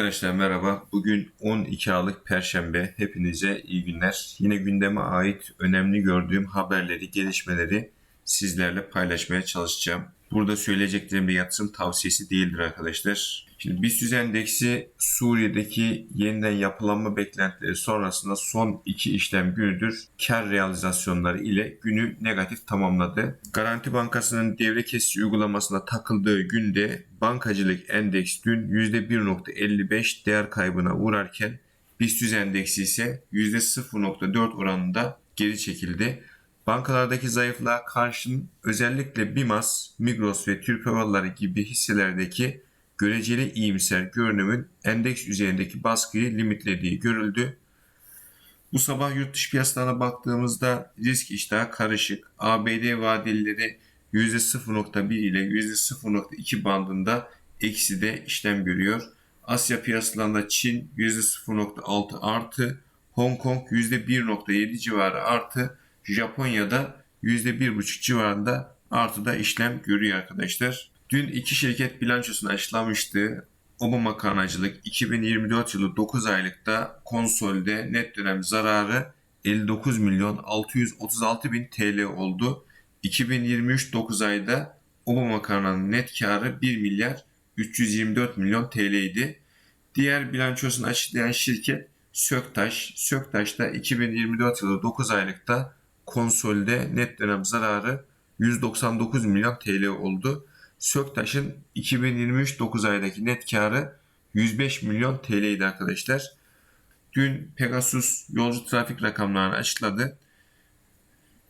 Arkadaşlar merhaba. Bugün 12 Aralık Perşembe. Hepinize iyi günler. Yine gündeme ait önemli gördüğüm haberleri, gelişmeleri sizlerle paylaşmaya çalışacağım. Burada söyleyeceklerim de yatırım tavsiyesi değildir arkadaşlar. Şimdi BIST endeksi Suriye'deki yeniden yapılanma beklentileri sonrasında son iki işlem günüdür kar realizasyonları ile günü negatif tamamladı. Garanti Bankası'nın devre kesici uygulamasına takıldığı günde bankacılık endeks dün %1.55 değer kaybına uğrarken BIST endeksi ise %0.4 oranında geri çekildi. Bankalardaki zayıflığa karşın özellikle BİMAS, Migros ve Türk Hava gibi hisselerdeki göreceli iyimser görünümün endeks üzerindeki baskıyı limitlediği görüldü. Bu sabah yurt dışı piyasalarına baktığımızda risk iştahı karışık. ABD vadelileri %0.1 ile %0.2 bandında ekside işlem görüyor. Asya piyasalarında Çin %0.6 artı, Hong Kong %1.7 civarı artı, Japonya'da %1.5 civarında artıda işlem görüyor arkadaşlar. Dün iki şirket bilançosunu açıklamıştı. Obama Karnacılık 2024 yılı 9 aylıkta konsolde net dönem zararı 59 milyon 636 bin TL oldu. 2023 9 ayda Obama Karna'nın net karı 1 milyar 324 milyon TL idi. Diğer bilançosunu açıklayan şirket Söktaş. Söktaş'ta 2024 yılı 9 aylıkta konsolde net dönem zararı 199 milyon TL oldu. Söktaş'ın 2023 9 aydaki net karı 105 milyon TL idi arkadaşlar. Dün Pegasus yolcu trafik rakamlarını açıkladı.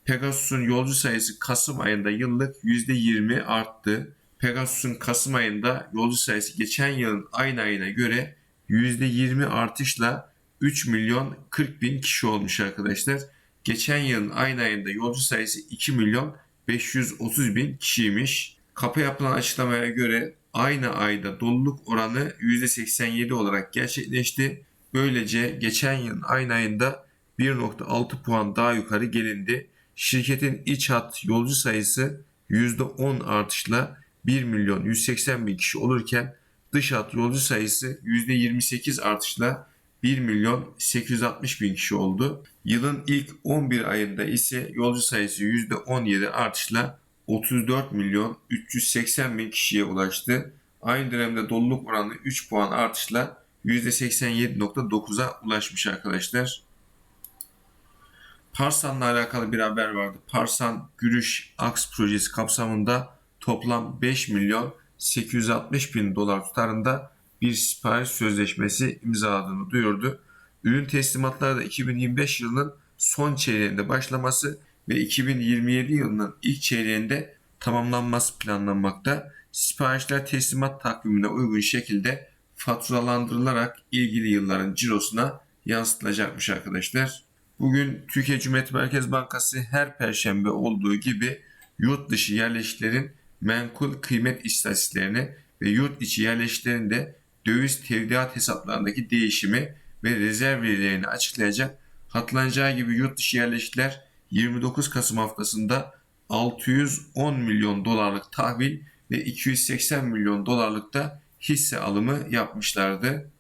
Pegasus'un yolcu sayısı Kasım ayında yıllık %20 arttı. Pegasus'un Kasım ayında yolcu sayısı geçen yılın aynı ayına göre %20 artışla 3 milyon 40 bin kişi olmuş arkadaşlar. Geçen yılın aynı ayında yolcu sayısı 2 milyon 530 bin kişiymiş. Kapı yapılan açıklamaya göre aynı ayda doluluk oranı %87 olarak gerçekleşti. Böylece geçen yılın aynı ayında 1.6 puan daha yukarı gelindi. Şirketin iç hat yolcu sayısı %10 artışla 1 milyon 180 bin kişi olurken dış hat yolcu sayısı %28 artışla 1 milyon 860 bin kişi oldu. Yılın ilk 11 ayında ise yolcu sayısı %17 artışla 34 milyon 380 bin kişiye ulaştı. Aynı dönemde doluluk oranı 3 puan artışla %87.9'a ulaşmış arkadaşlar. Parsan'la alakalı bir haber vardı. Parsan Gürüş Aks projesi kapsamında toplam 5 milyon 860 bin dolar tutarında bir sipariş sözleşmesi imzaladığını duyurdu. Ürün teslimatları da 2025 yılının son çeyreğinde başlaması ve 2027 yılının ilk çeyreğinde tamamlanması planlanmakta. Siparişler teslimat takvimine uygun şekilde faturalandırılarak ilgili yılların cirosuna yansıtılacakmış arkadaşlar. Bugün Türkiye Cumhuriyet Merkez Bankası her perşembe olduğu gibi yurt dışı yerleşiklerin menkul kıymet istatistiklerini ve yurt içi yerleşiklerin de döviz tevdiat hesaplarındaki değişimi ve rezerv verilerini açıklayacak. Hatırlanacağı gibi yurt dışı yerleşikler 29 Kasım haftasında 610 milyon dolarlık tahvil ve 280 milyon dolarlık da hisse alımı yapmışlardı.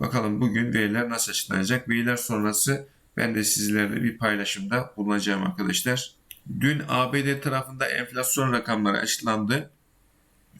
Bakalım bugün veriler nasıl açıklanacak? Veriler sonrası ben de sizlerle bir paylaşımda bulunacağım arkadaşlar. Dün ABD tarafında enflasyon rakamları açıklandı.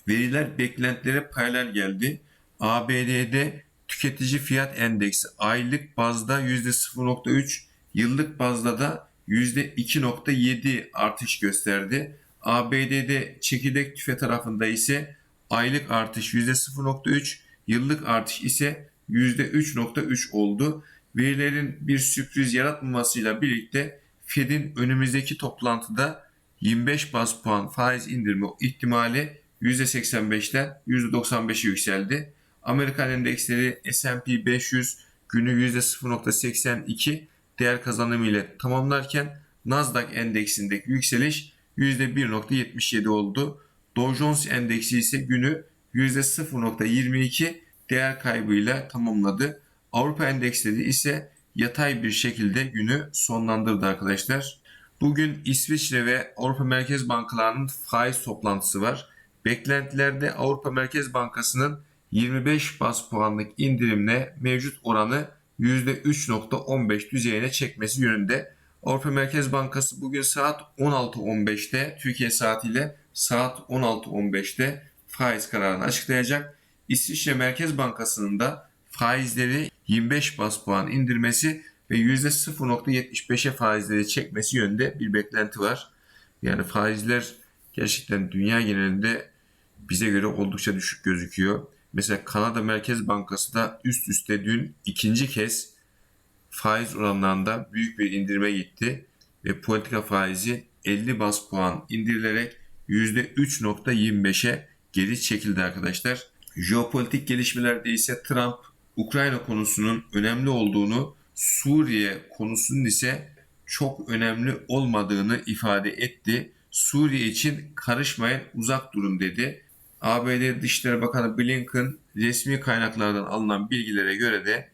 Veriler beklentilere paralel geldi. ABD'de tüketici fiyat endeksi aylık bazda %0.3, yıllık bazda da %2.7 artış gösterdi. ABD'de çekirdek tüfe tarafında ise aylık artış %0.3, yıllık artış ise %3.3 oldu. Verilerin bir sürpriz yaratmamasıyla birlikte Fed'in önümüzdeki toplantıda 25 bas puan faiz indirme ihtimali %85'ten %95'e yükseldi. Amerikan endeksleri S&P 500 günü %0.82 değer kazanımı ile tamamlarken Nasdaq endeksindeki yükseliş %1.77 oldu. Dow Jones endeksi ise günü %0.22 değer kaybıyla tamamladı. Avrupa endeksleri ise yatay bir şekilde günü sonlandırdı arkadaşlar. Bugün İsviçre ve Avrupa Merkez Bankalarının faiz toplantısı var. Beklentilerde Avrupa Merkez Bankası'nın 25 bas puanlık indirimle mevcut oranı %3.15 düzeyine çekmesi yönünde. Avrupa Merkez Bankası bugün saat 16.15'te Türkiye saatiyle saat 16.15'te faiz kararını açıklayacak. İsviçre Merkez Bankası'nın da faizleri 25 bas puan indirmesi ve %0.75'e faizleri çekmesi yönünde bir beklenti var. Yani faizler gerçekten dünya genelinde bize göre oldukça düşük gözüküyor. Mesela Kanada Merkez Bankası da üst üste dün ikinci kez faiz oranlarında büyük bir indirime gitti ve politika faizi 50 bas puan indirilerek %3.25'e geri çekildi arkadaşlar. Jeopolitik gelişmelerde ise Trump Ukrayna konusunun önemli olduğunu, Suriye konusunun ise çok önemli olmadığını ifade etti. Suriye için karışmayın, uzak durun dedi. ABD Dışişleri Bakanı Blinken resmi kaynaklardan alınan bilgilere göre de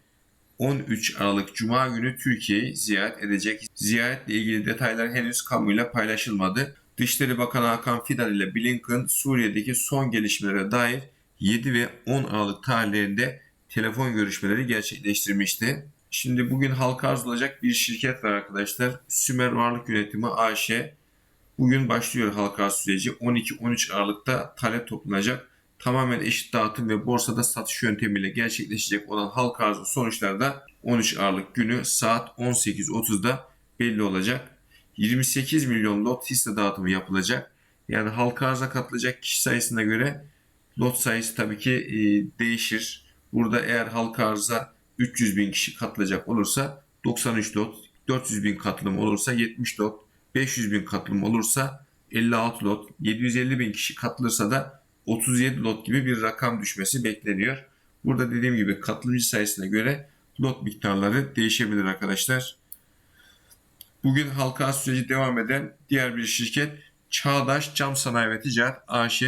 13 Aralık Cuma günü Türkiye'yi ziyaret edecek. Ziyaretle ilgili detaylar henüz kamuyla paylaşılmadı. Dışişleri Bakanı Hakan Fidan ile Blinken Suriye'deki son gelişmelere dair 7 ve 10 Aralık tarihlerinde telefon görüşmeleri gerçekleştirmişti. Şimdi bugün halka arz olacak bir şirket var arkadaşlar. Sümer Varlık Yönetimi AŞ. Bugün başlıyor halka süreci. 12-13 Aralık'ta talep toplanacak. Tamamen eşit dağıtım ve borsada satış yöntemiyle gerçekleşecek olan halka arzı sonuçları da 13 Aralık günü saat 18.30'da belli olacak. 28 milyon lot hisse dağıtımı yapılacak. Yani halka arza katılacak kişi sayısına göre lot sayısı tabii ki e, değişir. Burada eğer halka arza 300 bin kişi katılacak olursa 93 lot, 400 bin katılım olursa 70 lot, 500 bin katılım olursa 56 lot, 750 bin kişi katılırsa da 37 lot gibi bir rakam düşmesi bekleniyor. Burada dediğim gibi katılımcı sayısına göre lot miktarları değişebilir arkadaşlar. Bugün halka süreci devam eden diğer bir şirket Çağdaş Cam Sanayi ve Ticaret AŞ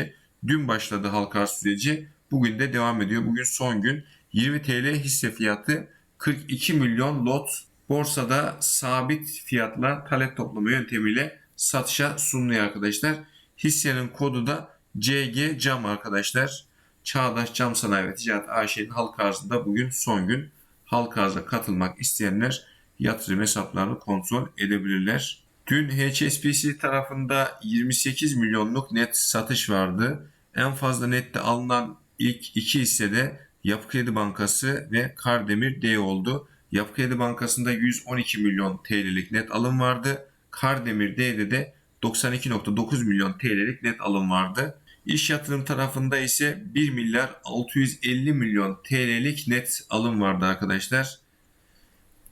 dün başladı halka süreci. Bugün de devam ediyor. Bugün son gün 20 TL hisse fiyatı 42 milyon lot borsada sabit fiyatla talep toplama yöntemiyle satışa sunuluyor arkadaşlar. Hissenin kodu da CG Cam arkadaşlar. Çağdaş Cam Sanayi ve Ticaret AŞ'nin halka arzında bugün son gün. Halka arza katılmak isteyenler yatırım hesaplarını kontrol edebilirler. Dün HSBC tarafında 28 milyonluk net satış vardı. En fazla nette alınan ilk iki hissede Yapı Kredi Bankası ve Kardemir D oldu. Yapı Kredi Bankası'nda 112 milyon TL'lik net alım vardı. Kardemir D'de de 92.9 milyon TL'lik net alım vardı. İş yatırım tarafında ise 1 milyar 650 milyon TL'lik net alım vardı arkadaşlar.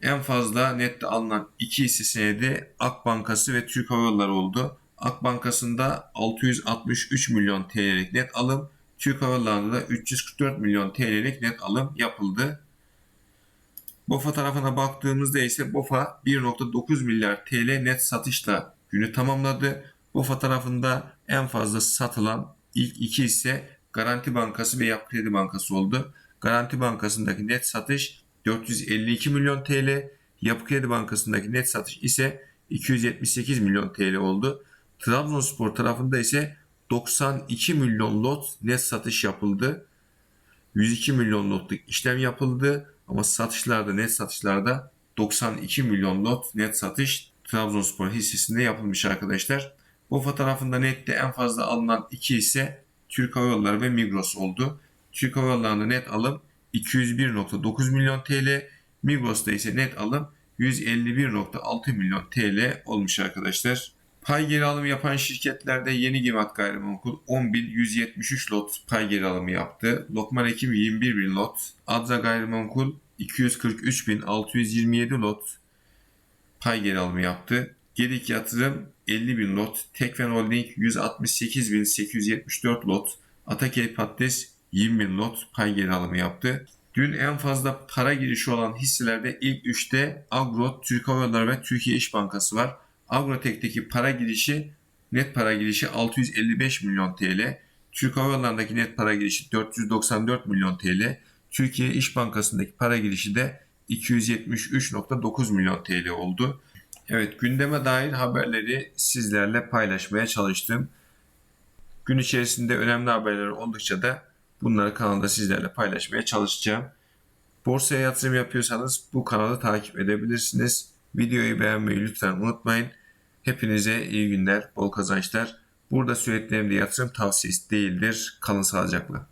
En fazla nette alınan iki hisse senedi Ak Bankası ve Türk Hava Yolları oldu. Ak Bankası'nda 663 milyon TL'lik net alım, Türk Hava Yolları'nda da 344 milyon TL'lik net alım yapıldı. BOFA tarafına baktığımızda ise BOFA 1.9 milyar TL net satışla günü tamamladı. BOFA tarafında en fazla satılan ilk iki hisse Garanti Bankası ve Yapı Kredi Bankası oldu. Garanti Bankası'ndaki net satış 452 milyon TL, Yapı Kredi Bankası'ndaki net satış ise 278 milyon TL oldu. Trabzonspor tarafında ise 92 milyon lot net satış yapıldı. 102 milyon lotluk işlem yapıldı ama satışlarda net satışlarda 92 milyon lot net satış Trabzonspor hissesinde yapılmış arkadaşlar. BOFA tarafında nette en fazla alınan iki hisse Türk Hava Yolları ve Migros oldu. Türk Hava Yolları'nda net alım 201.9 milyon TL, Migros'ta ise net alım 151.6 milyon TL olmuş arkadaşlar. Pay geri alımı yapan şirketlerde Yeni Gimat Gayrimenkul 10.173 lot pay geri alımı yaptı. Lokman Ekim 21 bin lot. Adza Gayrimenkul 243.627 lot pay geri alımı yaptı. Gedik Yatırım 50 bin lot. Tekfen Holding 168.874 lot. Atakey Patates 20 bin lot pay geri alımı yaptı. Dün en fazla para girişi olan hisselerde ilk 3'te Agro, Türk Hava Yolları ve Türkiye İş Bankası var. Agrotek'teki para girişi net para girişi 655 milyon TL. Türk Hava Yolları'ndaki net para girişi 494 milyon TL. Türkiye İş Bankası'ndaki para girişi de 273.9 milyon TL oldu. Evet gündeme dair haberleri sizlerle paylaşmaya çalıştım. Gün içerisinde önemli haberler oldukça da Bunları kanalda sizlerle paylaşmaya çalışacağım. Borsaya yatırım yapıyorsanız bu kanalı takip edebilirsiniz. Videoyu beğenmeyi lütfen unutmayın. Hepinize iyi günler, bol kazançlar. Burada de yatırım tavsiyesi değildir. Kalın sağlıcakla.